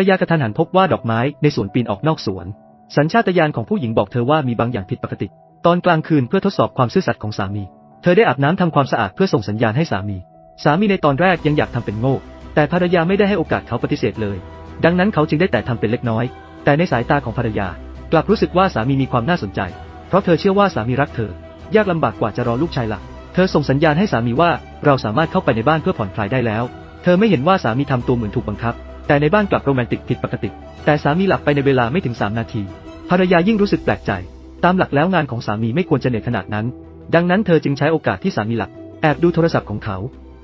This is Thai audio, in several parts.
ภรรยากระทันหันพบว่าดอกไม้ในสวนปีนออกนอกสวน สัญชาตญาณของผู้หญิงบอกเธอว่ามีบางอย่างผิดปกติ ตอนกลางคืนเพื่อทดสอบความซื่อสัตย์ของสามี เธอได้อาบน้ำทำความสะอาดเพื่อส่งสัญญาณให้สามี สามีในตอนแรกยังอยากทำเป็นโง่ แต่ภรรยาไม่ได้ให้โอกาสเขาปฏิเสธเลย ดังนั้นเขาจึงได้แต่ทำเป็นเล็กน้อย แต่ในสายตาของภรรยา กลับรู้สึกว่าสามีมีความน่าสนใจ เพราะเธอเชื่อว่าสามีรักเธอ ยากลำบากกว่าจะรอลูกชายหลัก เธอส่งสัญญาณให้สามีว่าเราสามารถเข้าไปในบ้านเพื่อผ่อนคลายได้แล้ว เธอไม่เห็นว่าสามีทำตัวเหมือนถูกบังคับ แต่ในบ้านกลับโรแมนติกผิดปกติ แต่สามีหลับไปในเวลาไม่ถึง 3 นาที ภรรยายิ่งรู้สึกแปลกใจ ตามหลักแล้วงานของสามีไม่ควรจะเหนื่อยขนาดนั้น ดังนั้นเธอจึงใช้โอกาสที่สามีหลับ แอบดูโทรศัพท์ของเขา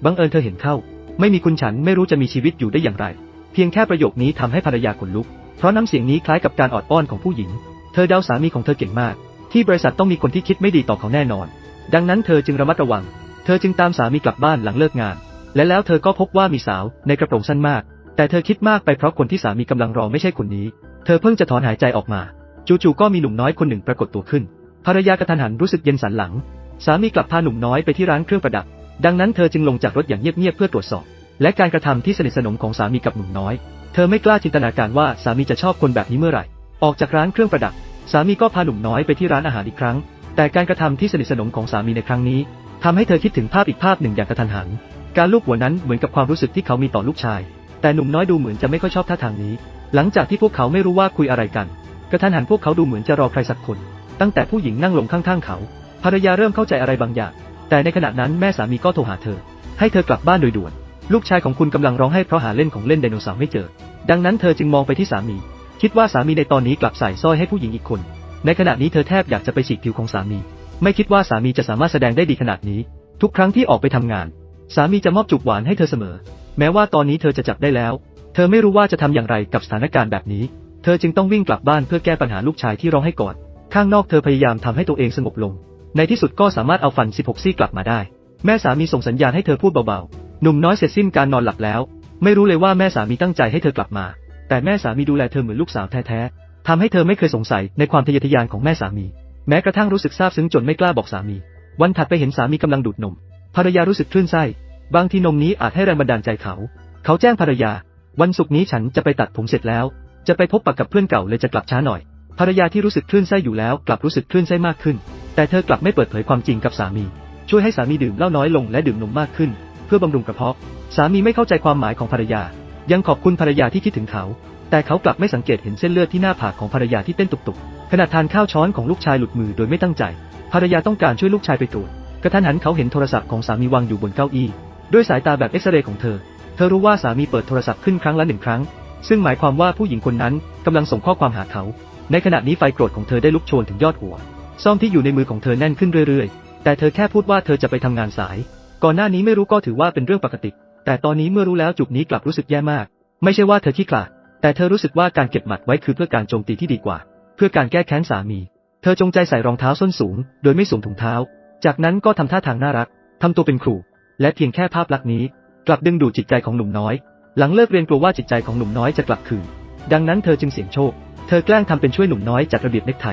บังเอิญเธอเห็นเข้า ไม่มีคุณฉันไม่รู้จะมีชีวิตอยู่ได้อย่างไร เพียงแค่ประโยคนี้ทำให้ภรรยาขนลุก เพราะน้ำเสียงนี้คล้ายกับการออดอ้อนของผู้หญิง เธอเดาสามีของเธอเก่งมาก ที่บริษัทต้องมีคนที่คิดไม่ดีต่อเขาแน่นอน ดังนั้นเธอจึงระมัดระวัง เธอจึงตามสามีกลับบ้านหลังเลิกงาน และแล้วเธอก็พบว่ามีสาวในกระโปรงสั้นมาก แต่เธอคิดมากไปเพราะคนที่สามีกำลังรอไม่ใช่คนนี้ เธอเพิ่งจะถอนหายใจออกมา จู่ๆก็มีหนุ่มน้อยคนหนึ่งปรากฏตัวขึ้น ภรรยากระทันหันรู้สึกเย็นสันหลัง สามีกลับพาหนุ่มน้อยไปที่ร้านเครื่องประดับ ดังนั้นเธอจึงลงจากรถอย่างเงียบๆเพื่อตรวจสอบ และการกระทำที่สนิทสนมของสามีกับหนุ่มน้อย เธอไม่กล้าจินตนาการว่าสามีจะชอบคนแบบนี้เมื่อไหร่ ออกจากร้านเครื่องประดับ สามีก็พาหนุ่มน้อยไปที่ร้านอาหารอีกครั้ง แต่การกระทำที่สนิทสนมของสามีในครั้งนี้ทำให้เธอคิดถึงภาพอีกภาพหนึ่งอย่างกระทันหัน การลูบหัวนั้นเหมือนกับความรู้สึกที่เขามีต่อลูกชาย แต่หนุ่มน้อยดูเหมือนจะไม่ค่อยชอบท่าทางนี้ หลังจากที่พวกเขาไม่รู้ว่าคุยอะไรกัน กระทันหันพวกเขาดูเหมือนจะรอใครสักคน ตั้งแต่ผู้หญิงนั่งลงข้างๆเขา ภรรยาเริ่มเข้าใจอะไรบางอย่าง แต่ในขณะนั้นแม่สามีก็โทรหาเธอ ให้เธอกลับบ้านโดยด่วน ลูกชายของคุณกำลังร้องไห้เพราะหาเล่นของเล่นไดโนเสาร์ไม่เจอ ดังนั้นเธอจึงมองไปที่สามี คิดว่าสามีในตอนนี้กลับใส่สร้อยให้ผู้หญิงอีกคน ในขณะนี้เธอแทบอยากจะไปฉีกผิวของสามี ไม่คิดว่าสามีจะสามารถแสดงได้ดีขนาดนี้ ทุกครั้งที่ออกไปทำงาน สามีจะมอบจูบหวานให้เธอเสมอ แม้ว่าตอนนี้เธอจะจับได้แล้ว เธอไม่รู้ว่าจะทำอย่างไรกับสถานการณ์แบบนี้ เธอจึงต้องวิ่งกลับบ้านเพื่อแก้ปัญหาลูกชายที่ร้องให้ก่อน ข้างนอกเธอพยายามทำให้ตัวเองสงบลง ในที่สุดก็สามารถเอาฟัน 16 ซี่กลับมาได้ แม่สามีส่งสัญญาณให้เธอพูดเบาๆ หนุ่มน้อยเสร็จสิ้นการนอนหลับแล้ว ไม่รู้เลยว่าแม่สามีตั้งใจให้เธอกลับมา แต่แม่สามีดูแลเธอเหมือนลูกสาวแท้ๆทำให้เธอไม่เคยสงสัยในความทะเยอทะยานของแม่สามี แม้กระทั่งรู้สึกซาบซึ้งจนไม่กล้าบอกสามี วันถัดไปเห็นสามีกำลังดูดนมภรรยารู้สึกคลื่นไส้ บางทีนมนี้อาจให้แรงบันดาลใจเขา เขาแจ้งภรรยา วันศุกร์นี้ฉันจะไปตัดผมเสร็จแล้ว จะไปพบปะกับเพื่อนเก่าเลยจะกลับช้าหน่อย ภรรยาที่รู้สึกคลื่นไส้อยู่แล้วกลับรู้สึกคลื่นไส้มากขึ้น แต่เธอกลับไม่เปิดเผยความจริงกับสามี ช่วยให้สามีดื่มเหล้าน้อยลงและดื่มนมมากขึ้น เพื่อบำรุงกระเพาะ สามีไม่เข้าใจความหมายของภรรยา ยังขอบคุณภรรยาที่คิดถึงเขา แต่เขากลับไม่สังเกตเห็นเส้นเลือดที่หน้าผากของภรรยาที่เต้นตุบๆขณะทานข้าวช้อนของลูกชายหลุดมือโดยไม่ตั้งใจ ภรรยาต้องการช่วยลูกชายไปตรวจกระทันหันเขาเห็นโทรศัพท์ของสามีวางอยู่บนเก้าอี้ ด้วยสายตาแบบเอ็กซเรย์ของเธอ เธอรู้ว่าสามีเปิดโทรศัพท์ขึ้นครั้งละหนึ่งครั้ง ซึ่งหมายความว่าผู้หญิงคนนั้นกำลังส่งข้อความหาเขา ในขณะนี้ไฟโกรธของเธอได้ลุกโชนถึงยอดหัว ซ่อมที่อยู่ในมือของเธอแน่นขึ้นเรื่อยๆ แต่เธอแค่พูดว่าเธอจะไปทำงานสาย ก่อนหน้านี้ไม่รู้ก็ถือว่าเป็นเรื่องปกติ แต่ตอนนี้เมื่อรู้แล้วจุดนี้กลับรู้สึกแย่มาก ไม่ใช่ว่าเธอขี้ขลาด แต่เธอรู้สึกว่าการเก็บหมัดไว้คือเพื่อการโจมตีที่ดีกว่า เพื่อการแก้แค้นสามี เธอจงใจใส่รองเท้าส้นสูง โดยไม่สวมถุงเท้า จากนั้นก็ทำท่าทางน่ารักทำตัวเป็นครู และเพียงแค่ภาพลักษณ์นี้ กลับดึงดูดจิตใจของหนุ่มน้อย หลังเลิกเรียนกลัวว่าจิตใจของหนุ่มน้อยจะกลับคืน ดังนั้นเธอจึงเสี่ยงโชค เธอแกล้งทำเป็นช่วยหนุ่มน้อยจัดระเบียบเนคไท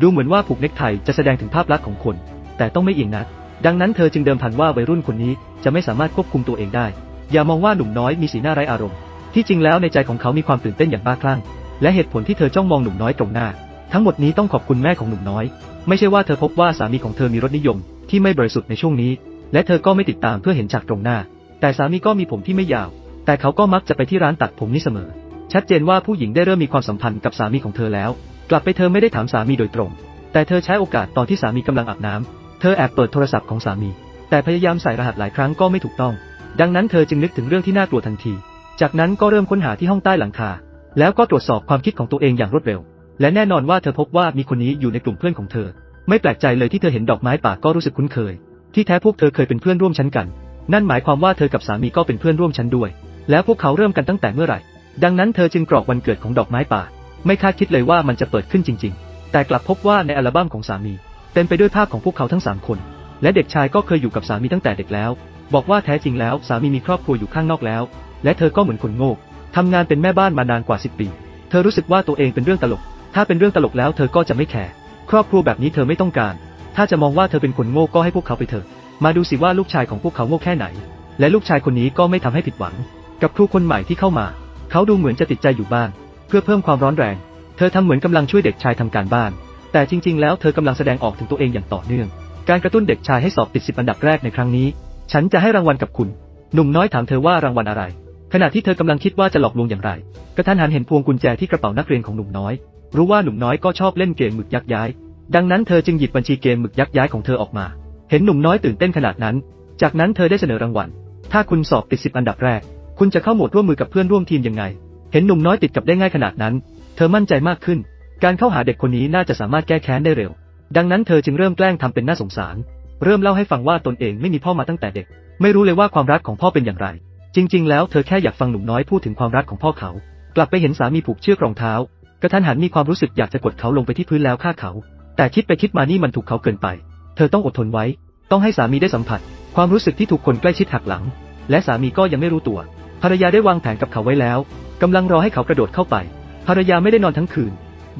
ดูเหมือนว่าผูกเนคไทจะแสดงถึงภาพลักษณ์ของคน แต่ต้องไม่เอียงนัก ดังนั้นเธอจึงเดิมพันว่าวัยรุ่นคนนี้จะไม่สามารถควบคุมตัวเองได้ อย่ามองว่าหนุ่มน้อยมีสีหน้าไร้อารมณ์ ที่จริงแล้วในใจของเขามีความตื่นเต้นอย่างบ้าคลั่ง และเหตุผลที่เธอจ้องมองหนุ่มน้อยตรงหน้า ทั้งหมดนี้ต้องขอบคุณแม่ของหนุ่มน้อย ไม่ใช่ว่าเธอพบว่าสามีของเธอมีรสนิยมที่ไม่บริสุทธิ์ในช่วงนี้ และเธอก็ไม่ติดตามเพื่อเห็นฉากตรงหน้า แต่สามีก็มีผมที่ไม่ยาว แต่เขาก็มักจะไปที่ร้านตัดผมนี้เสมอ ชัดเจนว่าผู้หญิงได้เริ่มมีความสัมพันธ์กับสามีของเธอแล้ว กลับไปเธอไม่ได้ถามสามีโดยตรง แต่เธอใช้โอกาสตอนที่สามีกำลังอาบน้ำเธอแอบเปิดโทรศัพท์ของสามี แต่พยายามใส่รหัสหลายครั้งก็ไม่ถูกต้อง ดังนั้นเธอจึงนึกถึงเรื่องที่น่ากลัวทันที จากนั้นก็เริ่มค้นหาที่ห้องใต้หลังคา แล้วก็ตรวจสอบความคิดของตัวเองอย่างรวดเร็ว และแน่นอนว่าเธอพบว่ามีคนนี้อยู่ในกลุ่มเพื่อนของเธอ ไม่แปลกใจเลยที่เธอเห็นดอกไม้ป่าก็รู้สึกคุ้นเคย ที่แท้พวกเธอเคยเป็นเพื่อนร่วมชั้นกัน นั่นหมายความว่าเธอกับสามีก็เป็นเพื่อนร่วมชั้นด้วย แล้วพวกเขาเริ่มกันตั้งแต่เมื่อไหร่ ดังนั้นเธอจึงกรอกวันเกิดของดอกไม้ป่า ไม่คาดคิดเลยว่ามันจะเปิดขึ้นจริง ๆ แต่กลับพบว่าในอัลบั้มของสามี เต็มไปด้วยภาพของพวกเขาทั้งสามคน และเด็กชายก็เคยอยู่กับสามีตั้งแต่เด็กแล้ว บอกว่าแท้จริงแล้วสามีมีครอบครัวอยู่ข้างนอกแล้ว และเธอก็เหมือนคนโง่ทำงานเป็นแม่บ้านมานานกว่า10ปี เธอรู้สึกว่าตัวเองเป็นเรื่องตลก ถ้าเป็นเรื่องตลกแล้วเธอก็จะไม่แคร์ครอบครัวแบบนี้เธอไม่ต้องการ ถ้าจะมองว่าเธอเป็นคนโง่ก็ให้พวกเขาไปเถอะ มาดูสิว่าลูกชายของพวกเขาโง่แค่ไหน และลูกชายคนนี้ก็ไม่ทำให้ผิดหวัง กับครูคนใหม่ที่เข้ามา เขาดูเหมือนจะติดใจอยู่บ้าง เพื่อเพิ่มความร้อนแรง เธอทำเหมือนกำลังช่วยเด็กชายทำการบ้าน แต่จริง ๆ แล้วเธอกำลังแสดงออกถึงตัวเองอย่างต่อเนื่อง การกระตุ้นเด็กชายให้สอบติดสิบอันดับแรกในครั้งนี้ ฉันจะให้รางวัลกับคุณ หนุ่มน้อยถามเธอว่ารางวัลอะไร ขณะที่เธอกำลังคิดว่าจะหลอกลวงอย่างไร กระทันหันเห็นพวงกุญแจที่กระเป๋านักเรียนของหนุ่มน้อย รู้ว่าหนุ่มน้อยก็ชอบเล่นเกมหมึกยักย้าย ดังนั้นเธอจึงหยิบบัญชีเกมหมึกยักย้ายของเธอออกมา เห็นหนุ่มน้อยตื่นเต้นขนาดนั้น จากนั้นเธอได้เสนอรางวัล ถ้าคุณสอบติดสิบอันดับแรก คุณจะเข้าโหมดร่วมมือกับเพื่อนร่วมทีมยังไง เห็นหนุ่มน้อยติดกับได้ง่ายขนาดนั้น เธอมั่นใจมากขึ้น การเข้าหาเด็กคนนี้น่าจะสามารถแก้แค้นได้เร็ว ดังนั้นเธอจึงเริ่มแกล้งทำเป็นน่าสงสาร เริ่มเล่าให้ฟังว่าตนเองไม่มีพ่อมาตั้งแต่เด็ก ไม่รู้เลยว่าความรักของพ่อเป็นอย่างไร จริง ๆ แล้วเธอแค่อยากฟังหนุ่มน้อยพูดถึงความรักของพ่อเขา กลับไปเห็นสามีผูกเชือกรองเท้ากระทันหันมีความรู้สึกอยากจะกดเขาลงไปที่พื้นแล้วฆ่าเขา แต่คิดไปคิดมานี่มันถูกเขาเกินไป เธอต้องอดทนไว้ ต้องให้สามีได้สัมผัส ความรู้สึกที่ถูกคนใกล้ชิดหักหลัง และสามีก็ยังไม่รู้ตัว ภรรยาได้วางแผนกับเขาไว้แล้วกำลังรอให้เขากระโดดเข้าไป ภรรยาไม่ได้นอนทั้งคืน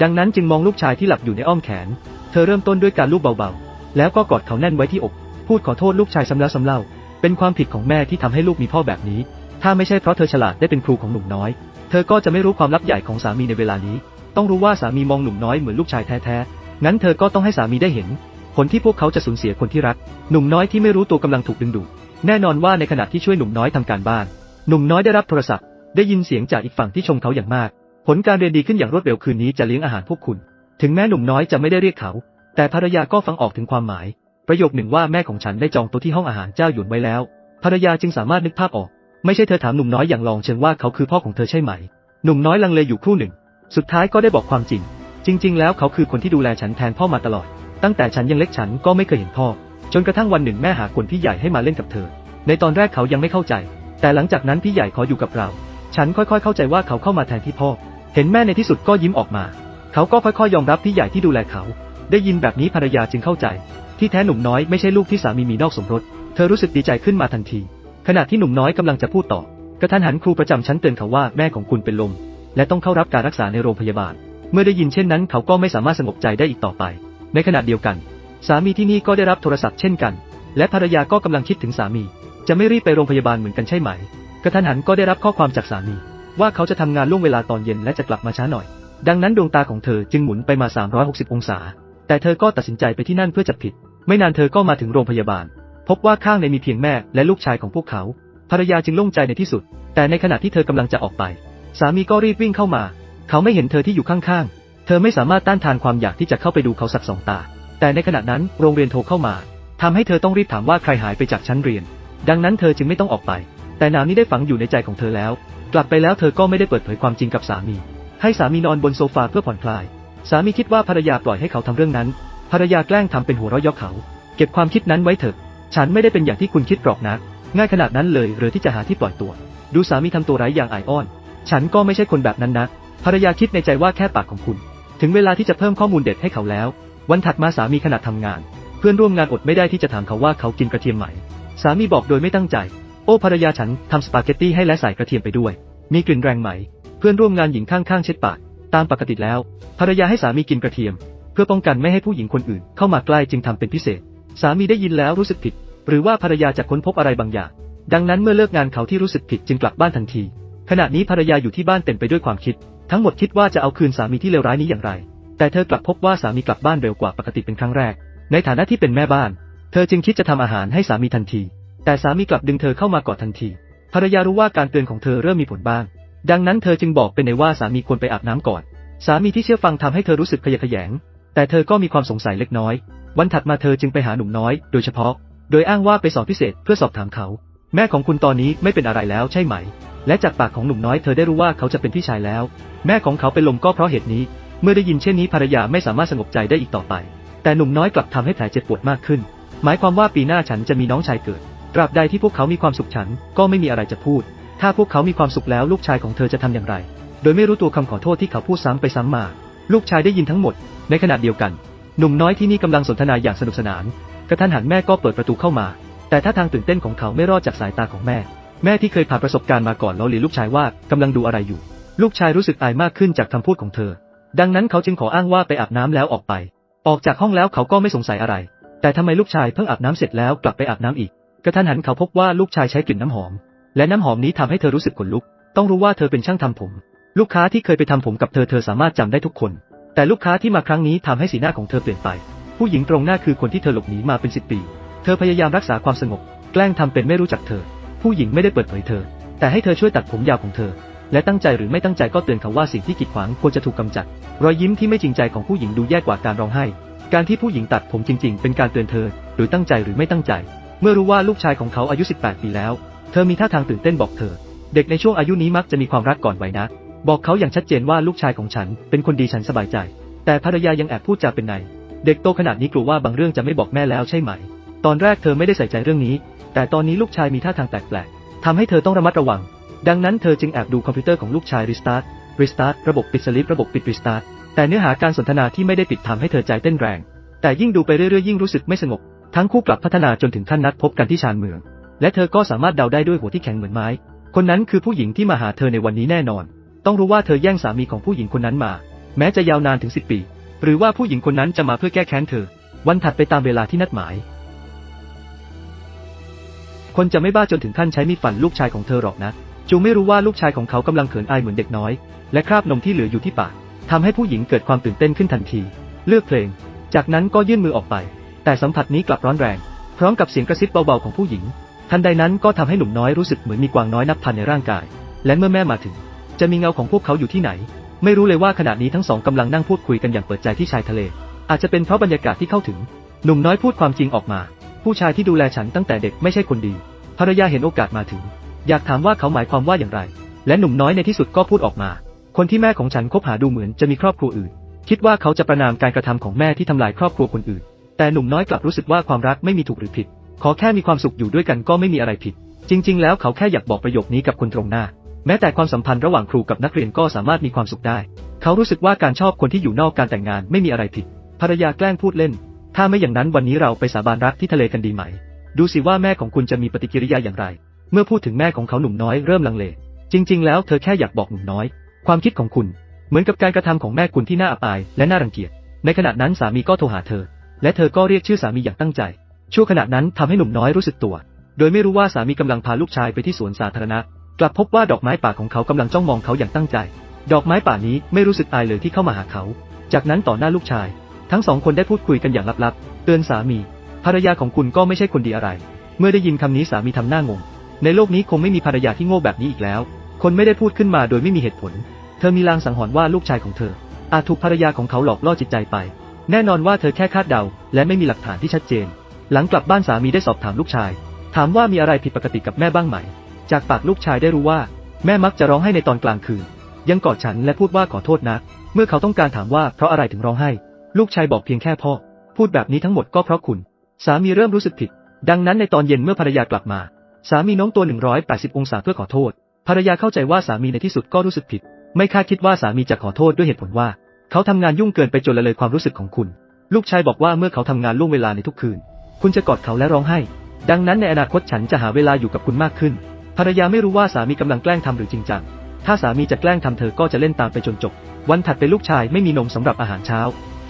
ดังนั้นจึงมองลูกชายที่หลับอยู่ในอ้อมแขน เธอเริ่มต้นด้วยการลูบเบาๆ แล้วก็กอดเขาแน่นไว้ที่อก พูดขอโทษลูกชายซ้ำแล้วซ้ำเล่า เป็นความผิดของแม่ที่ทำให้ลูกมีพ่อแบบนี้ ถ้าไม่ใช่เพราะเธอฉลาดได้เป็นครูของหนุ่มน้อย เธอก็จะไม่รู้ความลับใหญ่ของสามีในเวลานี้ ต้องรู้ว่าสามีมองหนุ่มน้อยเหมือนลูกชายแท้ๆ งั้นเธอก็ต้องให้สามีได้เห็น ผลที่พวกเขาจะสูญเสียคนที่รัก หนุ่มน้อยที่ไม่รู้ตัวกำลังถูกดึงดูด แน่นอนว่าในขณะที่ช่วยหนุ่มน้อยทำการบ้าน หนุ่มน้อยได้รับโทรศัพท์ ได้ยินเสียงจากอีกฝั่งที่ชมเขาอย่างมาก ผลการเรียนดีขึ้นอย่างรวดเร็วคืนนี้จะเลี้ยงอาหารพวกคุณ ถึงแม้หนุ่มน้อยจะไม่ได้เรียกเขา แต่ภรรยาก็ฟังออกถึงความหมาย ประโยคหนึ่งว่าแม่ของฉันได้จองโต๊ะที่ห้องอาหารเจ้าหยวนไว้แล้ว ภรรยาจึงสามารถนึกภาพออก ไม่ใช่เธอถามหนุ่มน้อยอย่างลองเชิงว่าเขาคือพ่อของเธอใช่ไหม หนุ่มน้อยลังเลอยู่ครู่หนึ่ง สุดท้ายก็ได้บอกความจริง จริง ๆ แล้วเขาคือคนที่ดูแลฉันแทนพ่อมาตลอด ตั้งแต่ฉันยังเล็กฉันก็ไม่เคยเห็นพ่อ จนกระทั่งวันหนึ่งแม่หาคนพี่ใหญ่ให้มาเล่นกับเธอ ในตอนแรกเขายังไม่เข้าใจ แต่หลังจากนั้นพี่ใหญ่ขออยู่กับเรา ฉันค่อยๆ เข้าใจว่าเขาเข้ามาแทนที่พ่อ เห็นแม่ในที่สุดก็ยิ้มออกมา เขาก็ค่อยๆ ยอมรับพี่ใหญ่ที่ดูแลเขา ได้ยินแบบนี้ภรรยาจึงเข้าใจ ที่แท้หนุ่มน้อยไม่ใช่ลูกที่สามีมีนอกสมรส เธอรู้สึกดีใจขึ้นมาทันที ขณะที่หนุ่มน้อยกำลังจะพูดต่อกระทันหันครูประจำชั้นเตือนเขาว่าแม่ของคุณเป็นลม และต้องเข้ารับการรักษาในโรงพยาบาล เมื่อได้ยินเช่นนั้นเขาก็ไม่สามารถสงบใจได้อีกต่อไป ในขณะเดียวกัน สามีที่นี่ก็ได้รับโทรศัพท์เช่นกัน และภรรยาก็กำลังคิดถึงสามี จะไม่รีบไปโรงพยาบาลเหมือนกันใช่ไหม กระทันหันก็ได้รับข้อความจากสามี ว่าเขาจะทำงานล่วงเวลาตอนเย็นและจะกลับมาช้าหน่อย ดังนั้นดวงตาของเธอจึงหมุนไปมา 360 องศา แต่เธอก็ตัดสินใจไปที่นั่นเพื่อจับผิด ไม่นานเธอก็มาถึงโรงพยาบาล พบว่าข้างในมีเพียงแม่และลูกชายของพวกเขา ภรรยาจึงโล่งใจในที่สุด แต่ในขณะที่เธอกำลังจะออกไป สามีก็รีบวิ่งเข้ามา เขาไม่เห็นเธอที่อยู่ข้างๆ เธอไม่สามารถต้านทานความอยากที่จะเข้าไปดูเขาสักสองตา แต่ในขณะนั้นโรงเรียนโทรเข้ามาทำให้เธอต้องรีบถามว่าใครหายไปจากชั้นเรียน ดังนั้นเธอจึงไม่ต้องออกไป แต่นาวนี้ได้ฝังอยู่ในใจของเธอแล้ว กลับไปแล้วเธอก็ไม่ได้เปิดเผยความจริงกับสามี ให้สามีนอนบนโซฟาเพื่อผ่อนคลาย สามีคิดว่าภรรยาปล่อยให้เขาทำเรื่องนั้น ภรรยาแกล้งทำเป็นหัวเราะยาะเขา เก็บความคิดนั้นไว้เถอะ ฉันไม่ได้เป็นอย่างที่คุณคิดหรอกนะง่ายขนาดนั้นเลยหรือที่จะหาที่ปล่อยตัว ดูสามีทำตัวไร้อย่างอายอ้อน ฉันก็ไม่ใช่คนแบบนั้นนะ ภรรยาคิดในใจว่าแค่ปากของคุณ ถึงเวลาที่จะเพิ่มข้อมูลเด็ดให้เขาแล้ว วันถัดมาสามีขณะทำงาน เพื่อนร่วมงานอดไม่ได้ที่จะถามเขาว่าเขากินกระเทียมไหม สามีบอกโดยไม่ตั้งใจ โอ้ภรรยาฉันทำสปาเกตตี้ให้และใส่กระเทียมไปด้วย มีกลิ่นแรงไหม เพื่อนร่วมงานหญิงข้างๆเช็ดปาก ตามปกติแล้ว ภรรยาให้สามีกินกระเทียม เพื่อป้องกันไม่ให้ผู้หญิงคนอื่น เข้ามาใกล้จึงทำเป็นพิเศษ สามีได้ยินแล้วรู้สึกผิด หรือว่าภรรยาจะค้นพบอะไรบางอย่าง ดังนั้นเมื่อเลิกงานเขาที่รู้สึกผิดจึงกลับบ้านทันที ขณะนี้ภรรยาอยู่ที่บ้านเต็มไปด้วยความคิด ทั้งหมดคิดว่าจะเอาคืนสามีที่เลวร้ายนี้อย่างไร แต่เธอกลับพบว่าสามีกลับบ้านเร็วกว่าปกติเป็นครั้งแรก ในฐานะที่เป็นแม่บ้าน เธอจึงคิดจะทำอาหารให้สามีทันที แต่สามีกลับดึงเธอเข้ามากอดทันที ภรรยารู้ว่าการเตือนของเธอเริ่มมีผลบ้าง ดังนั้นเธอจึงบอกเป็นในว่าสามีควรไปอาบน้ำก่อน สามีที่เชื่อฟังทำให้เธอรู้สึกขยะแขยง แต่เธอก็มีความสงสัยเล็กน้อย วันถัดมาเธอจึงไปหาหนุ่มน้อย โดยเฉพาะ โดยอ้างว่าไปสอบพิเศษเพื่อสอบถามเขา แม่ของคุณตอนนี้ไม่เป็นอะไรแล้วใช่ไหม และจากปากของหนุ่มน้อยเธอได้รู้ว่าเขาจะเป็นพี่ชายแล้ว แม่ของเขาเป็นลมก็เพราะเหตุนี้ เมื่อได้ยินเช่นนี้ภรรยาไม่สามารถสงบใจได้อีกต่อไป แต่หนุ่มน้อยกลับทำให้แผลเจ็บปวดมากขึ้น หมายความว่าปีหน้าฉันจะมีน้องชายเกิด ตราบใดที่พวกเขามีความสุขฉันก็ไม่มีอะไรจะพูด ถ้าพวกเขามีความสุขแล้วลูกชายของเธอจะทำอย่างไร โดยไม่รู้ตัวคำขอโทษที่เขาพูดซ้ำไปซ้ำมา ลูกชายได้ยินทั้งหมด ในขณะเดียวกัน หนุ่มน้อยที่นี่กำลังสนทนาอย่างสนุกสนาน กระทันหันแม่ก็เปิดประตูเข้ามา แต่ถ้าทางตื่นเต้นของเขาไม่รอดจากสายตาของแม่ แม่ที่เคยผ่านประสบการณ์มาก่อนแล้วเรียนลูกชายว่ากำลังดูอะไรอยู่ ลูกชายรู้สึกอายมากขึ้นจากคำพูดของเธอ ดังนั้นเขาจึงขออ้างว่าไปอาบน้ำแล้วออกไป ออกจากห้องแล้วเขาก็ไม่สงสัยอะไร แต่ทำไมลูกชายเพิ่งอาบน้ำเสร็จแล้วกลับไปอาบน้ำอีก กระทันหันเขาพบว่าลูกชายใช้กลิ่นน้ำหอม และน้ำหอมนี้ทำให้เธอรู้สึกขนลุก ต้องรู้ว่าเธอเป็นช่างทำผม ลูกค้าที่เคยไปทำผมกับเธอเธอสามารถจำได้ทุกคน แต่ลูกค้าที่มาครั้งนี้ทำให้สีหน้าของเธอเปลี่ยนไป ผู้หญิงตรงหน้าคือคนที่เธอหลบหนีมาเป็นสิบปี เธอพยายามรักษาความสงบ แกล้งทำเป็นไม่รู้จักเธอ ผู้หญิงไม่ได้เปิดเผยเธอ แต่ให้เธอช่วยตัดผมยาวของเธอ และตั้งใจหรือไม่ตั้งใจก็เตือนเขาว่าสิ่งที่กีดขวางควรจะถูกกำจัด รอยยิ้มที่ไม่จริงใจของผู้หญิงดูแย่กว่าการร้องไห้ การที่ผู้หญิงตัดผมจริง ๆ เป็นการเตือนเธอ หรือตั้งใจหรือไม่ตั้งใจ เมื่อรู้ว่าลูกชายของเขาอายุ 18 ปีแล้ว เธอมีท่าทางตื่นเต้นบอกเธอ เด็กในช่วงอายุนี้มักจะมีความรักก่อนวัยนะ บอกเขาอย่างชัดเจนว่าลูกชายของฉัน เป็นคนดีฉันสบายใจ แต่ภรรยายังแอบพูดจาเป็นใน เด็กโตขนาดนี้กลัวว่าบางเรื่องจะไม่บอกแม่แล้วใช่ไหม ตอนแรกเธอไม่ได้ใส่ใจเรื่องนี้ แต่ตอนนี้ลูกชายมีท่าทางแปลกๆทำให้เธอต้องระมัดระวัง ดังนั้นเธอจึงแอบดูคอมพิวเตอร์ของลูกชาย Restart Restart ระบบปิดสลิประบบปิด Restart แต่เนื้อหาการสนทนาที่ไม่ได้ปิดทำให้เธอใจเต้นแรง แต่ยิ่งดูไปเรื่อยๆยิ่งรู้สึกไม่สงบ ทั้งคู่กลับพัฒนาจนถึงขั้นนัดพบกันที่ชานเมือง และเธอก็สามารถเดาได้ด้วยหัวที่แข็งเหมือนไม้ คนนั้นคือผู้หญิงที่มาหาเธอในวันนี้แน่นอน ต้องรู้ว่าเธอแย่งสามีของผู้หญิงคนนั้นมา แม้จะยาวนานถึง10ปี หรือว่าผู้หญิงคนนั้นจะมาเพื่อแก้แค้นเธอ วันถัดไปตามเวลาที่นัดหมาย คนจะไม่บ้าจนถึงขั้นใช้มีดฟันลูกชายของเธอหรอกนะ จูไม่รู้ว่าลูกชายของเขากำลังเขินอายเหมือนเด็กน้อย และคราบนมที่เหลืออยู่ที่ปากทำให้ผู้หญิงเกิดความตื่นเต้นขึ้นทันที เลือกเพลง จากนั้นก็ยื่นมือออกไป แต่สัมผัสนี้กลับร้อนแรง พร้อมกับเสียงกระซิบเบาๆของผู้หญิง ทันใดนั้นก็ทำให้หนุ่มน้อยรู้สึกเหมือนมีกวางน้อยนับพันในร่างกาย และเมื่อแม่มาถึง จะมีเงาของพวกเขาอยู่ที่ไหน ไม่รู้เลยว่าขณะนี้ทั้งสองกำลังนั่งพูดคุยกันอย่างเปิดใจที่ชายทะเล อาจจะเป็นเพราะบรรยากาศที่เข้าถึง หนุ่มน้อยพูดความจริงออกมา ผู้ชายที่ดูแลฉันตั้งแต่เด็กไม่ใช่คนดี ภรรยาเห็นโอกาสมาถึง อยากถามว่าเขาหมายความว่าอย่างไร และหนุ่มน้อยในที่สุดก็พูดออกมา คนที่แม่ของฉันคบหาดูเหมือนจะมีครอบครัวอื่น คิดว่าเขาจะประนามการกระทำของแม่ที่ทำลายครอบครัวคนอื่น แต่หนุ่มน้อยกลับรู้สึกว่าความรักไม่มีถูกหรือผิด ขอแค่มีความสุขอยู่ด้วยกันก็ไม่มีอะไรผิด จริง ๆ แล้วเขาแค่อยากบอกประโยคนี้กับคนตรงหน้า แม้แต่ความสัมพันธ์ระหว่างครูกับนักเรียนก็สามารถมีความสุขได้ เขารู้สึกว่าการชอบคนที่อยู่นอกการแต่งงานไม่มีอะไรผิด ภรรยาแกล้งพูดเล่น ถ้าไม่อย่างนั้นวันนี้เราไปสาบานรักที่ทะเลกันดีไหม ดูสิว่าแม่ของคุณจะมีปฏิกิริยาอย่างไร เมื่อพูดถึงแม่ของเขาหนุ่มน้อยเริ่มลังเล จริง ๆ แล้วเธอแค่อยากบอกหนุ่มน้อย ความคิดของคุณ เหมือนกับการกระทำของแม่คุณที่น่าอับอายและน่ารังเกียจ ในขณะนั้นสามีก็โทรหาเธอ และเธอก็เรียกชื่อสามีอย่างตั้งใจ ชั่วขณะนั้นทำให้หนุ่มน้อยรู้สึกตัว โดยไม่รู้ว่าสามีกำลังพาลูกชายไปที่สวนสาธารณะ กลับพบว่าดอกไม้ป่าของเขากำลังจ้องมองเขาอย่างตั้งใจ ดอกไม้ป่านี้ไม่รู้สึกอายเลยที่เข้ามาหาเขา จากนั้นต่อหน้าลูกชาย ทั้งสองคนได้พูดคุยกันอย่างลับๆ เตือนสามี ภรรยาของคุณก็ไม่ใช่คนดีอะไร เมื่อได้ยินคำนี้สามีทำหน้างง ในโลกนี้คงไม่มีภรรยาที่โง่แบบนี้อีกแล้ว คนไม่ได้พูดขึ้นมาโดยไม่มีเหตุผล เธอมีลางสังหรณ์ว่าลูกชายของเธอ อาจถูกภรรยาของเขาหลอกล่อจิตใจไป แน่นอนว่าเธอแค่คาดเดา และไม่มีหลักฐานที่ชัดเจน หลังกลับบ้านสามีได้สอบถามลูกชาย ถามว่ามีอะไรผิดปกติกับแม่บ้างไหม จากปากลูกชายได้รู้ว่า แม่มักจะร้องไห้ในตอนกลางคืน ยังกอดฉันและพูดว่าขอโทษนะ เมื่อเขาต้องการถามว่าเพราะอะไรถึงร้องไห้ ลูกชายบอกเพียงแค่พ่อ พูดแบบนี้ทั้งหมดก็เพราะคุณ สามีเริ่มรู้สึกผิด ดังนั้นในตอนเย็นเมื่อภรรยากลับมา สามีโน้มตัว 180 องศาเพื่อขอโทษ ภรรยาเข้าใจว่าสามีในที่สุดก็รู้สึกผิด ไม่คาดคิดว่าสามีจะขอโทษด้วยเหตุผลว่า เขาทำงานยุ่งเกินไปจนละเลยความรู้สึกของคุณ ลูกชายบอกว่าเมื่อเขาทำงานล่วงเวลาในทุกคืน คุณจะกอดเขาและร้องไห้ ดังนั้นในอนาคตฉันจะหาเวลาอยู่กับคุณมากขึ้น ภรรยาไม่รู้ว่าสามีกำลังแกล้งทำหรือจริงจัง ถ้าสามีจะแกล้งทำเธอก็จะเล่นตามไปจนจบ วันถัดไปลูกชายไม่มีนมสำหรับอาหารเช้า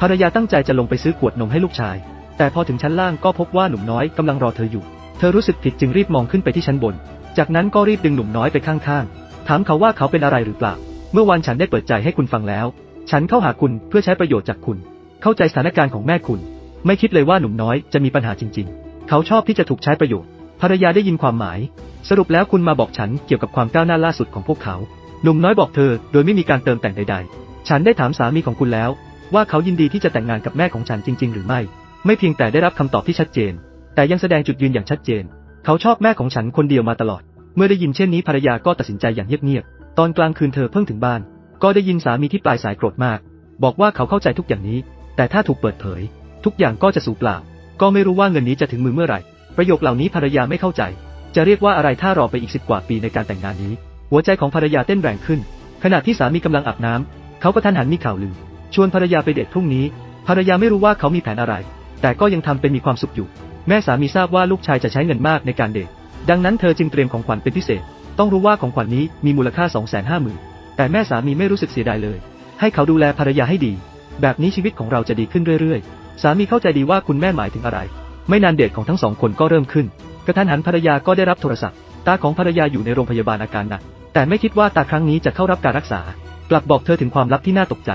ภรรยาตั้งใจจะลงไปซื้อขวดนมให้ลูกชาย แต่พอถึงชั้นล่างก็พบว่าหนุ่มน้อยกำลังรอเธออยู่ เธอรู้สึกผิดจึงรีบมองขึ้นไปที่ชั้นบน จากนั้นก็รีบดึงหนุ่มน้อยไปข้างๆ ถามเขาว่าเขาเป็นอะไรหรือเปล่า เมื่อวันฉันได้เปิดใจให้คุณฟังแล้ว ฉันเข้าหาคุณเพื่อใช้ประโยชน์จากคุณ เข้าใจสถานการณ์ของแม่คุณ ไม่คิดเลยว่าหนุ่มน้อยจะมีปัญหาจริง ๆ เขาชอบที่จะถูกใช้ประโยชน์ ภรรยาได้ยินความหมาย สรุปแล้วคุณมาบอกฉันเกี่ยวกับความก้าวหน้าล่าสุดของพวกเขา หนุ่มน้อยบอกเธอ โดยไม่มีการเติมแต่งใด ๆ ฉันได้ถามสามีของคุณแล้ว ว่าเขายินดีที่จะแต่งงานกับแม่ของฉันจริง ๆ หรือไม่ ไม่เพียงแต่ได้รับคำตอบที่ชัดเจน แต่ยังแสดงจุดยืนอย่างชัดเจน เขาชอบแม่ของฉันคนเดียวมาตลอด เมื่อได้ยินเช่นนี้ภรรยาก็ตัดสินใจอย่างเงียบๆ ตอนกลางคืนเธอเพิ่งถึงบ้าน ก็ได้ยินสามีที่ปลายสายโกรธมาก บอกว่าเขาเข้าใจทุกอย่างนี้ แต่ถ้าถูกเปิดเผย ทุกอย่างก็จะสูญเปล่า ก็ไม่รู้ว่าเงินนี้จะถึงมือเมื่อไหร่ ประโยคเหล่านี้ภรรยาไม่เข้าใจ จะเรียกว่าอะไรถ้ารอไปอีกสิบกว่าปีในการแต่งงานนี้ หัวใจของภรรยาเต้นแรงขึ้น ขณะที่สามีกำลังอาบน้ำเขาก็ทันหันมีข่าวลือ ชวนภรรยาไปเดทพรุ่งนี้ ภรรยาไม่รู้ว่าเขามีแผนอะไร แต่ก็ยังทำเป็นมีความสุขอยู่ แม่สามีทราบว่าลูกชายจะใช้เงินมากในการเดท ดังนั้นเธอจึงเตรียมของขวัญเป็นพิเศษ ต้องรู้ว่าของขวัญนี้มีมูลค่า 250,000แต่แม่สามีไม่รู้สึกเสียดายเลย ให้เขาดูแลภรรยาให้ดี แบบนี้ชีวิตของเราจะดีขึ้นเรื่อยๆ สามีเข้าใจดีว่าคุณแม่หมายถึงอะไร ไม่นานเดทของทั้งสองคนก็เริ่มขึ้น กระทันหันภรรยาก็ได้รับโทรศัพท์ ตาของภรรยาอยู่ในโรงพยาบาลอาการหนัก แต่ไม่คิดว่าตาครั้งนี้จะเข้ารับการรักษา กลับบอกเธอถึงความลับที่น่าตกใจ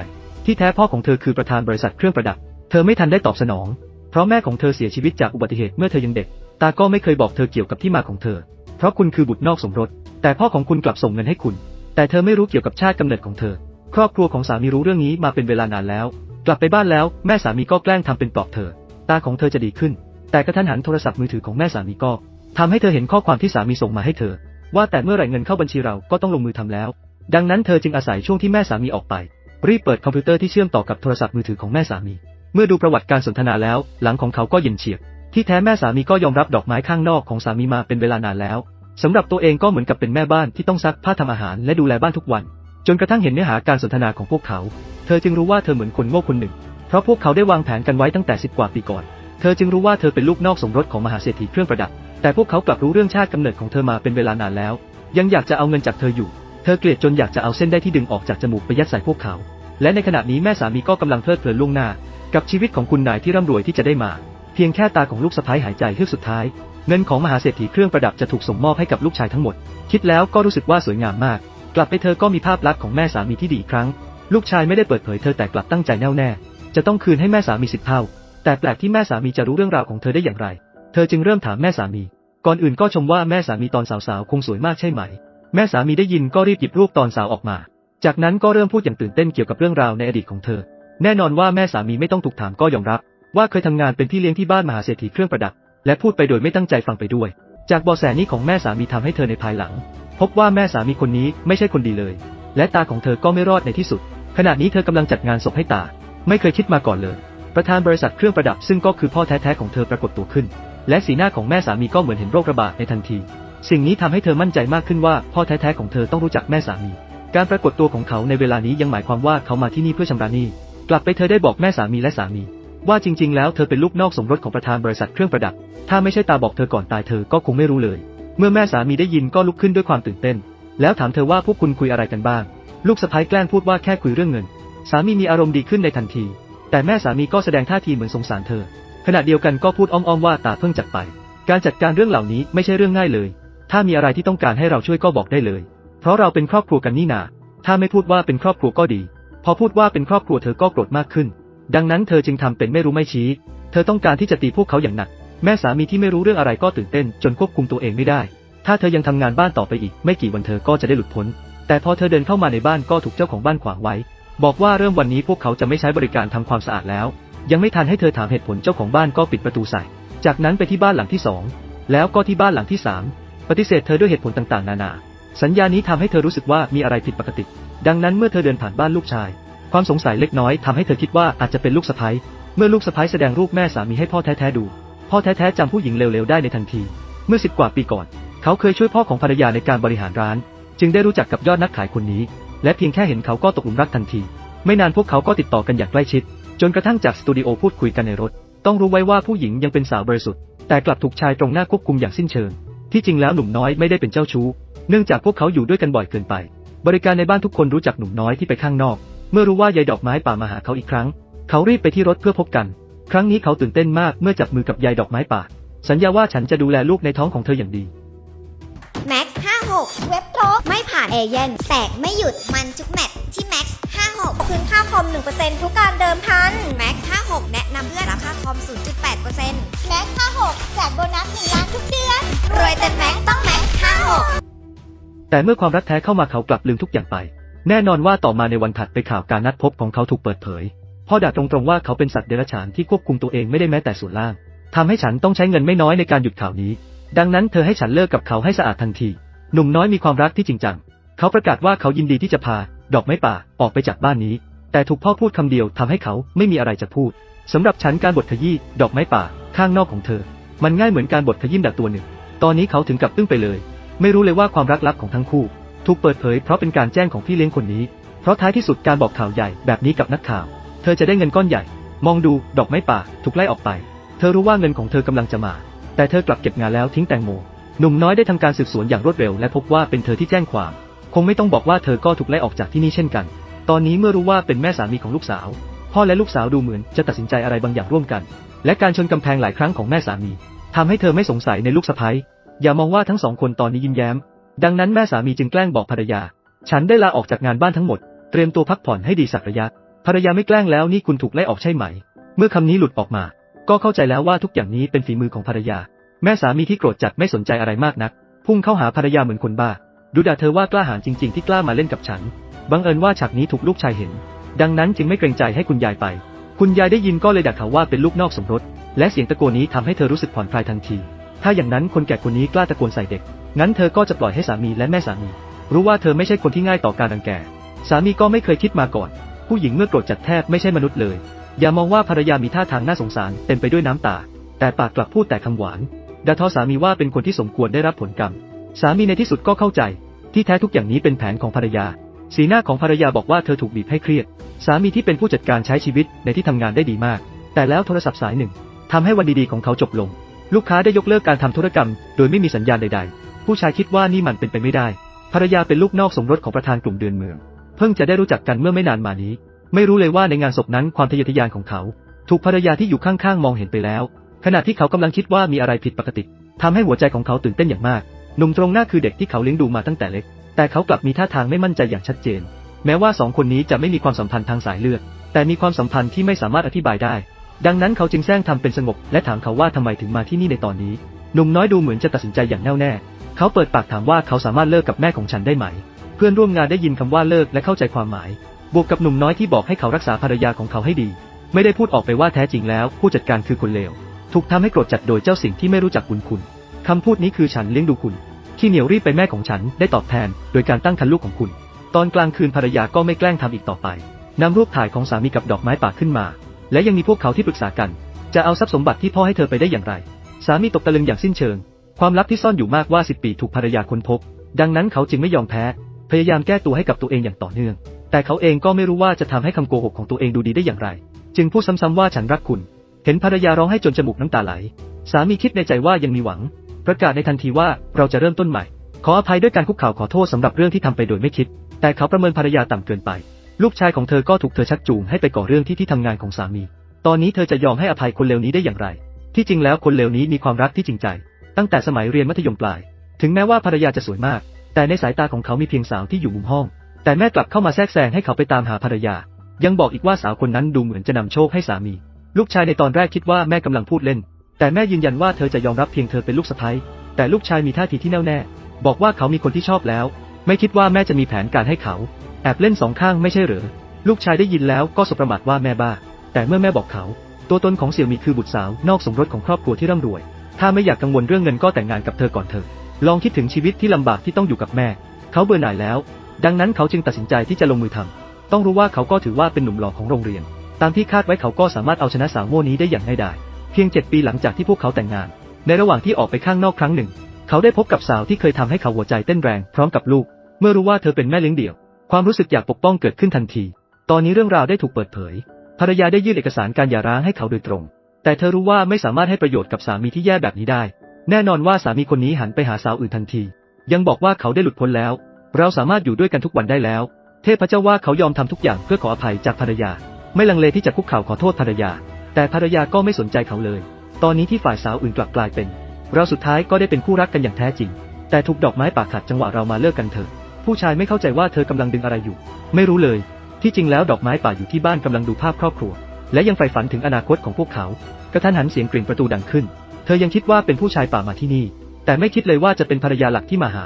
ที่แท้พ่อของเธอคือประธานบริษัทเครื่องประดับ เธอไม่ทันได้ตอบสนอง เพราะแม่ของเธอเสียชีวิตจากอุบัติเหตุเมื่อเธอยังเด็ก ตาก็ไม่เคยบอกเธอเกี่ยวกับที่มาของเธอ เพราะคุณคือบุตรนอกสมรส แต่พ่อของคุณกลับส่งเงินให้คุณ แต่เธอไม่รู้เกี่ยวกับชาติกำเนิดของเธอ ครอบครัวของสามีรู้เรื่องนี้มาเป็นเวลานานแล้ว กลับไปบ้านแล้วแม่สามีก็แกล้งทำเป็นปลอบเธอ ตาของเธอจะดีขึ้น แต่กระทันหันโทรศัพท์มือถือของแม่สามีก็ทำให้เธอเห็นข้อความที่สามีส่งมาให้เธอ ว่าแต่เมื่อไหร่เงินเข้าบัญชีเราก็ต้องลงมือทำแล้ว ดังนั้นเธอจึงอาศัยช่วงที่แม่สามีออกไป รีบเปิดคอมพิวเตอร์ที่เชื่อมต่อกับโทรศัพท์มือถือของแม่สามี เมื่อดูประวัติการสนทนาแล้ว หลังของเขาก็เย็นเฉียบ ที่แท้แม่สามีก็ยอมรับดอกไม้ข้างนอกของสามีมาเป็นเวลานานแล้วสำหรับตัวเองก็เหมือนกับเป็นแม่บ้านที่ต้องซักผ้าทำอาหารและดูแลบ้านทุกวัน จนกระทั่งเห็นเนื้อหาการสนทนาของพวกเขา เธอจึงรู้ว่าเธอเหมือนคนโง่คนหนึ่ง เพราะพวกเขาได้วางแผนกันไว้ตั้งแต่สิบกว่าปีก่อน เธอจึงรู้ว่าเธอเป็นลูกนอกสมรสของมหาเศรษฐีเครื่องประดับ แต่พวกเขากลับรู้เรื่องชาติกำเนิดของเธอมาเป็นเวลานานแล้ว ยังอยากจะเอาเงินจากเธออยู่ เธอเกลียดจนอยากจะเอาเส้นได้ที่ดึงออกจากจมูกไปยัดใส่พวกเขา และในขณะนี้แม่สามีก็กำลังเพลิดเพลินล่วงหน้า กับชีวิตของคุณนายที่ร่ำรวยที่จะได้มา เพียงแค่ตาของลูกสะพ้ายหายใจเฮือกสุดท้าย เงินของมหาเศรษฐีเครื่องประดับจะถูกส่งมอบให้กับลูกชายทั้งหมด คิดแล้วก็รู้สึกว่าสวยงามมาก กลับไปเธอก็มีภาพลักษณ์ของแม่สามีที่ดีอีกครั้ง ลูกชายไม่ได้เปิดเผยเธอแต่กลับตั้งใจแน่วแน่ จะต้องคืนให้แม่สามีสิบเท่า แต่แปลกที่แม่สามีจะรู้เรื่องราวของเธอได้อย่างไร เธอจึงเริ่มถามแม่สามี ก่อนอื่นก็ชมว่าแม่สามีตอนสาวๆคงสวยมากใช่ไหม แม่สามีได้ยินก็รีบหยิบรูปตอนสาวออกมา จากนั้นก็เริ่มพูดอย่างตื่นเต้นเกี่ยวกับเรื่องราวในอดีตของเธอ แน่นอนว่าแม่สามีไม่ต้องถูกถามก็ยอมรับ ว่าเคยทำงานเป็นพี่เลี้ยงที่บ้านมหาเศรษฐีเครื่องประดับ และพูดไปโดยไม่ตั้งใจฟังไปด้วย จากเบอแสนี้ของแม่สามีทำให้เธอในภายหลัง พบว่าแม่สามีคนนี้ไม่ใช่คนดีเลย และตาของเธอก็ไม่รอดในที่สุด ขณะนี้เธอกำลังจัดงานศพให้ตา ไม่เคยคิดมาก่อนเลย ประธานบริษัทเครื่องประดับซึ่งก็คือพ่อแท้ๆของเธอปรากฏตัวขึ้น และสีหน้าของแม่สามีก็เหมือนเห็นโรคระบาดในทันที สิ่งนี้ทำให้เธอมั่นใจมากขึ้นว่าพ่อแท้ๆของเธอต้องรู้จักแม่สามี การปรากฏตัวของเขาในเวลานี้ยังหมายความว่าเขามาที่นี่เพื่อชำระหนี้ กลับไปเธอได้บอกแม่สามีและสามี ว่าจริง ๆ แล้วเธอเป็นลูกนอกสมรสของประธานบริษัทเครื่องประดับ ถ้าไม่ใช่ตาบอกเธอก่อนตายเธอก็คงไม่รู้เลย เมื่อแม่สามีได้ยินก็ลุกขึ้นด้วยความตื่นเต้น แล้วถามเธอว่าพวกคุณคุยอะไรกันบ้าง ลูกสะพ้ายแกล้งพูดว่าแค่คุยเรื่องเงิน สามีมีอารมณ์ดีขึ้นในทันที แต่แม่สามีก็แสดงท่าทีเหมือนสงสารเธอ ขณะเดียวกันก็พูดอ้อมๆว่าตาเพิ่งจากไป การจัดการเรื่องเหล่านี้ไม่ใช่เรื่องง่ายเลย ถ้ามีอะไรที่ต้องการให้เราช่วยก็บอกได้เลย เพราะเราเป็นครอบครัวกันนี่นา ถ้าไม่พูดว่าเป็นครอบครัวก็ดี พอพูดว่าเป็นครอบครัวเธอก็โกรธมากขึ้น ดังนั้นเธอจึงทำเป็นไม่รู้ไม่ชี้ เธอต้องการที่จะตีพวกเขาอย่างหนัก แม่สามีที่ไม่รู้เรื่องอะไรก็ตื่นเต้น จนควบคุมตัวเองไม่ได้ ถ้าเธอยังทำงานบ้านต่อไปอีก ไม่กี่วันเธอก็จะได้หลุดพ้น แต่พอเธอเดินเข้ามาในบ้านก็ถูกเจ้าของบ้านขวางไว้ บอกว่าเริ่มวันนี้พวกเขาจะไม่ใช้บริการทำความสะอาดแล้ว ยังไม่ทันให้เธอถามเหตุผลเจ้าของบ้านก็ปิดประตูใส่ จากนั้นไปที่บ้านหลังที่สองแล้วก็ที่บ้านหลังที่สาม ปฏิเสธเธอด้วยเหตุผลต่างๆ นานา สัญญานี้ทำให้เธอรู้สึกว่ามีอะไรผิดปกติ ดังนั้นเมื่อเธอเดินผ่านบ้านลูกชาย ความสงสัยเล็กน้อยทำให้เธอคิดว่าอาจจะเป็นลูกสะใภ้เมื่อลูกสะใภ้แสดงรูปแม่สามีให้พ่อแท้ๆดู พ่อแท้ๆจำผู้หญิงเร็วๆได้ในทันที เมื่อสิบกว่าปีก่อน เขาเคยช่วยพ่อของภรรยาในการบริหารร้าน จึงได้รู้จักกับยอดนักขายคนนี้ และเพียงแค่เห็นเขาก็ตกหลุมรักทันที ไม่นานพวกเขาก็ติดต่อกันอย่างใกล้ชิด จนกระทั่งจากสตูดิโอพูดคุยกันในรถ ต้องรู้ไว้ว่าผู้หญิงยังเป็นสาวบริสุทธิ์แต่กลับถูกชายตรงหน้าควบคุมอย่างสิ้นเชิง ที่จริงแล้วหนุ่มน้อยไม่ได้เป็นเจ้าชู้ เนื่องจากพวกเขาอยู่ด้วยกันบ่อยเกินไป บริการในบ้านทุกคนรู้จักหนุ่มน้อยที่ไปข้างนอก เมื่อรู้ว่ายายดอกไม้ป่ามาหาเขาอีกครั้ง เขารีบไปที่รถเพื่อพบกัน ครั้งนี้เขาตื่นเต้นมากเมื่อจับมือกับยายดอกไม้ป่า สัญญาว่าฉันจะดูแลลูกในท้องของเธออย่างดีแม็ก56เว็บโทรไม่ผ่านเอเย่นแตกไม่หยุดมันทุกแมตช์ที่แม็ก56 คืนค่าคอม 1%ทุกการเดิมพัน แม็ก56 แนะนำเพื่อนราคาคอม 0.8%แม็ก56แจกโบนัส1ล้านทุกเดือน รวยเต็มแม็กต้องแม็ก56 แต่เมื่อความรักแท้เข้ามาเขากลับลืมทุกอย่างไป แน่นอนว่าต่อมาในวันถัดไปข่าวการนัดพบของเขาถูกเปิดเผยพ่อด่าตรงๆว่าเขาเป็นสัตว์เดรัจฉานที่ควบคุมตัวเองไม่ได้แม้แต่ส่วนล่างทำให้ฉันต้องใช้เงินไม่น้อยในการหยุดข่าวนี้ ดังนั้นเธอให้ฉันเลิกกับเขาให้สะอาดทันที หนุ่มน้อยมีความรักที่จริงจัง เขาประกาศว่าเขายินดีที่จะพา ดอกไม้ป่าออกไปจากบ้านนี้ แต่ถูกพ่อพูดคำเดียวทำให้เขาไม่มีอะไรจะพูดสำหรับฉันการบทขยี้ดอกไม้ป่าข้างนอกของเธอ มันง่ายเหมือนการบทขยี้ดักตัวหนึ่ง ตอนนี้เขาถึงกับอึ้งไปเลย ไม่รู้เลยว่าความรักลับของทั้งคู่ ถูกเปิดเผยเพราะเป็นการแจ้งของพี่เลี้ยงคนนี้ เพราะท้ายที่สุดการบอกข่าวใหญ่แบบนี้กับนักข่าว เธอจะได้เงินก้อนใหญ่ มองดูดอกไม้ป่าถูกไล่ออกไป เธอรู้ว่าเงินของเธอกำลังจะมา แต่เธอกลับเก็บงานแล้วทิ้งแตงโมหนุ่มน้อยได้ทำการสืบสวนอย่างรวดเร็วและพบว่าเป็นเธอที่แจ้งความ คงไม่ต้องบอกว่าเธอก็ถูกไล่ออกจากที่นี่เช่นกัน ตอนนี้เมื่อรู้ว่าเป็นแม่สามีของลูกสาว พ่อและลูกสาวดูเหมือนจะตัดสินใจอะไรบางอย่างร่วมกัน และการชนกำแพงหลายครั้งของแม่สามีทำให้เธอไม่สงสัยในลูกสะใภ้อย่ามองว่าทั้งสองคนตอนนี้ยิ้มแย้ม ดังนั้นแม่สามีจึงแกล้งบอกภรรยา ฉันได้ลาออกจากงานบ้านทั้งหมด เตรียมตัวพักผ่อนให้ดีสักระยะ ภรรยาไม่แกล้งแล้วนี่คุณถูกไล่ออกใช่ไหม เมื่อคำนี้หลุดออกมา ก็เข้าใจแล้วว่าทุกอย่างนี้เป็นฝีมือของภรรยา แม่สามีที่โกรธจัดไม่สนใจอะไรมากนัก พุ่งเข้าหาภรรยาเหมือนคนบ้า ดูด่าเธอว่ากล้าหาญจริง ๆ ที่กล้ามาเล่นกับฉัน บังเอิญว่าฉากนี้ถูกลูกชายเห็น ดังนั้นจึงไม่เกรงใจให้คุณยายไป คุณยายได้ยินก็เลยด่าเขาว่าเป็นลูกนอกสมรส และเสียงตะโกนนี้ทำให้เธอรู้สึกผ่อนคลายทันที ถ้าอย่างนั้นคนแก่คนนี้กล้าตะโกนใส่เด็ก งั้นเธอก็จะปล่อยให้สามีและแม่สามี รู้ว่าเธอไม่ใช่คนที่ง่ายต่อการรังแก สามีก็ไม่เคยคิดมาก่อน ผู้หญิงเมื่อโกรธจัดแทบไม่ใช่มนุษย์เลย อย่ามองว่าภรรยามีท่าทางน่าสงสารเต็มไปด้วยน้ำตา แต่ปากกลับพูดแต่คำหวานด่าทอสามีว่าเป็นคนที่สมควรได้รับผลกรรม สามีในที่สุดก็เข้าใจ ที่แท้ทุกอย่างนี้เป็นแผนของภรรยา สีหน้าของภรรยาบอกว่าเธอถูกบีบให้เครียด สามีที่เป็นผู้จัดการใช้ชีวิตในที่ทำงานได้ดีมาก แต่แล้วโทรศัพท์สายหนึ่งทำให้วันดีๆของเขาจบลง ลูกค้าได้ยกเลิกการทำธุรกรรม โดยไม่มีสัญญาณใด ๆ ผู้ชายคิดว่านี่มันเป็นไปไม่ได้ ภรรยาเป็นลูกนอกสมรสของประธานกลุ่มเดือนเมือง เพิ่งจะได้รู้จักกันเมื่อไม่นานมานี้ ไม่รู้เลยว่าในงานศพนั้นความทะเยอทะยานของเขา ถูกภรรยาที่อยู่ข้างๆมองเห็นไปแล้ว ขณะที่เขากำลังคิดว่ามีอะไรผิดปกติทำให้หัวใจของเขาตื่นเต้นอย่างมาก หนุ่มตรงหน้าคือเด็กที่เขาเลี้ยงดูมาตั้งแต่เล็ก แต่เขากลับมีท่าทางไม่มั่นใจอย่างชัดเจน แม้ว่าสองคนนี้จะไม่มีความสัมพันธ์ทางสายเลือด แต่มีความสัมพันธ์ที่ไม่สามารถอธิบายได้ ดังนั้นเขาจึงแซงทำเป็นสงบ และถามเขาว่าทำไมถึงมาที่นี่ในตอนนี้ หนุ่มน้อยดูเหมือนจะตัดสินใจอย่างแน่วแน่ เขาเปิดปากถามว่าเขาสามารถเลิกกับแม่ของฉันได้ไหม เพื่อนร่วมงานได้ยินคำว่าเลิกและเข้าใจความหมาย บวกกับหนุ่มน้อยที่บอกให้เขารักษาภรรยาของเขาให้ดี ไม่ได้พูดออกไปว่าแท้จริงแล้ว ผู้จัดการคือคนเลว ถูกทำให้โกรธจัดโดยเจ้าสิ่งที่ไม่รู้จักบุญคุณ คำพูดนี้คือฉันเลี้ยงดูคุณขี้เหนียวรีบไปแม่ของฉันได้ตอบแทน โดยการตั้งครรภ์ลูกของคุณ ตอนกลางคืนภรรยาก็ไม่แกล้งทำอีกต่อไปนำรูปถ่ายของสามีกับดอกไม้ป่าขึ้นมา และยังมีพวกเขาที่ปรึกษากัน จะเอาทรัพย์สมบัติที่พ่อให้เธอไปได้อย่างไร สามีตกตะลึงอย่างสิ้นเชิง ความลับที่ซ่อนอยู่มากว่าสิบปีถูกภรรยาค้นพบ ดังนั้นเขาจึงไม่ยอมแพ้ พยายามแก้ตัวให้กับตัวเองอย่างต่อเนื่อง แต่เขาเองก็ไม่รู้ว่าจะทำให้คำโกหกของตัวเองดูดีได้อย่างไร จึงพูดซ้ำๆว่าฉันรักคุณ เห็นภรรยาร้องให้จนจมูกน้ำตาไหล สามีคิดในใจว่ายังมีหวัง ประกาศในทันทีว่าเราจะเริ่มต้นใหม่ ขออภัยด้วยการคุกเข่าขอโทษสำหรับเรื่องที่ทำไปโดยไม่คิด แต่เขาประเมินภรรยาต่ำเกินไป ลูกชายของเธอก็ถูกเธอชักจูงให้ไปก่อเรื่องที่ที่ทำงานของสามี ตอนนี้เธอจะยอมให้อภัยคนเลวนี้ได้อย่างไร ที่จริงแล้วคนเลวนี้มีความรักที่จริงใจ ตั้งแต่สมัยเรียนมัธยมปลาย ถึงแม้ว่าภรรยาจะสวยมาก แต่ในสายตาของเขามีเพียงสาวที่อยู่มุมห้อง แต่แม่กลับเข้ามาแทรกแซงให้เขาไปตามหาภรรยา ยังบอกอีกว่าสาวคนนั้นดูเหมือนจะนำโชคให้สามี ลูกชายในตอนแรกคิดว่าแม่กำลังพูดเล่น แต่แม่ยืนยันว่าเธอจะยอมรับเพียงเธอเป็นลูกสะใภ้แต่ลูกชายมีท่าทีที่แน่วแน่ บอกว่าเขามีคนที่ชอบแล้ว ไม่คิดว่าแม่จะมีแผนการให้เขา แอบเล่นสองข้างไม่ใช่เหรอลูกชายได้ยินแล้วก็สบประมาทว่าแม่บ้า แต่เมื่อแม่บอกเขา ตัวตนของเสี่ยวมีคือบุตรสาวนอกสมรสของครอบครัวที่ร่ำรวย ถ้าไม่อยากกังวลเรื่องเงินก็แต่งงานกับเธอก่อนเถอะ ลองคิดถึงชีวิตที่ลำบากที่ต้องอยู่กับแม่ เขาเบื่อหน่ายแล้ว ดังนั้นเขาจึงตัดสินใจที่จะลงมือทำต้องรู้ว่าเขาก็ถือว่าเป็นหนุ่มหล่อของโรงเรียน ตามที่คาดไว้เขาก็สามารถเอาชนะสาวโง่นี้ได้อย่างง่ายดาย เพียงเจ็ดปีหลังจากที่พวกเขาแต่งงาน ในระหว่างที่ออกไปข้างนอกครั้งหนึ่ง เขาได้พบกับสาวที่เคยทำให้เขาหัวใจเต้นแรงพร้อมกับลูก เมื่อรู้ว่าเธอเป็นแม่เลี้ยงเดี่ยว ความรู้สึกอยากปกป้องเกิดขึ้นทันที ตอนนี้เรื่องราวได้ถูกเปิดเผย ภรรยาได้ยื่นเอกสารการหย่าร้างให้เขาโดยตรง แต่เธอรู้ว่าไม่สามารถให้ประโยชน์กับสามีที่แย่แบบนี้ได้ แน่นอนว่าสามีคนนี้หันไปหาสาวอื่นทันที ยังบอกว่าเขาได้หลุดพ้นแล้ว เราสามารถอยู่ด้วยกันทุกวันได้แล้ว เทพเจ้าว่าเขายอมทำทุกอย่างเพื่อขออภัยจากภรรยา ไม่ลังเลที่จะคุกเข่าขอโทษภรรยา แต่ภรรยาก็ไม่สนใจเขาเลย ตอนนี้ที่ฝ่ายสาวอื่นกลับกลายเป็น เราสุดท้ายก็ได้เป็นคู่รักกันอย่างแท้จริง แต่ถูกดอกไม้ป่าขัดจังหวะเรามาเลิกกันเถอะ ผู้ชายไม่เข้าใจว่าเธอกำลังดึงอะไรอยู่ ไม่รู้เลย ที่จริงแล้วดอกไม้ป่าอยู่ที่บ้านกำลังดูภาพครอบครัว และยังใฝ่ฝันถึงอนาคตของพวกเขา กระทันหันเสียงกริ่งประตูดังขึ้น เธอยังคิดว่าเป็นผู้ชายป่ามาที่นี่ แต่ไม่คิดเลยว่าจะเป็นภรรยาหลักที่มาหา